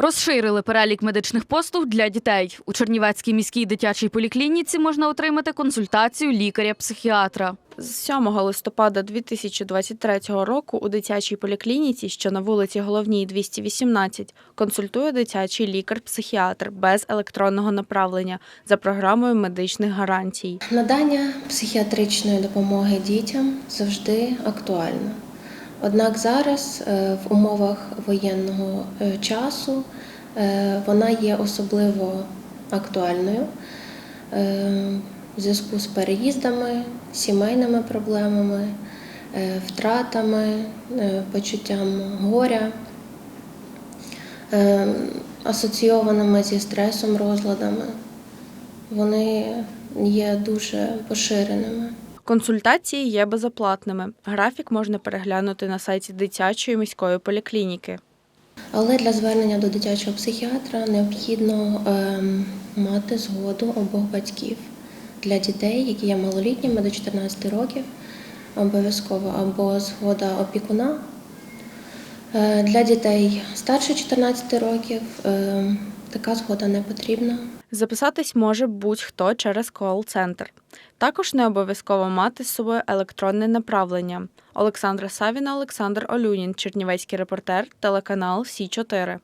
Розширили перелік медичних послуг для дітей. У Чернівецькій міській дитячій поліклініці можна отримати консультацію лікаря-психіатра. З 7 листопада 2023 року у дитячій поліклініці, що на вулиці Головній 218, консультує дитячий лікар-психіатр без електронного направлення за програмою медичних гарантій. Надання психіатричної допомоги дітям завжди актуально. Однак зараз е, в умовах воєнного е, часу е, вона є особливо актуальною в зв'язку з переїздами, сімейними проблемами, втратами, почуттям горя, асоційованими зі стресом, розладами. Вони є дуже поширеними. Консультації є безоплатними. Графік можна переглянути на сайті дитячої міської поліклініки. Але для звернення до дитячого психіатра необхідно ем, мати згоду обох батьків для дітей, які є малолітніми до 14 років, обов'язково або згода опікуна. Е, Для дітей старше 14 років ем, така згода не потрібна. Записатись може будь-хто через кол-центр. Також не обов'язково мати з собою електронне направлення. Олександра Савіна, Олександр Олюнін, Чернівецький репортер, телеканал Сі 4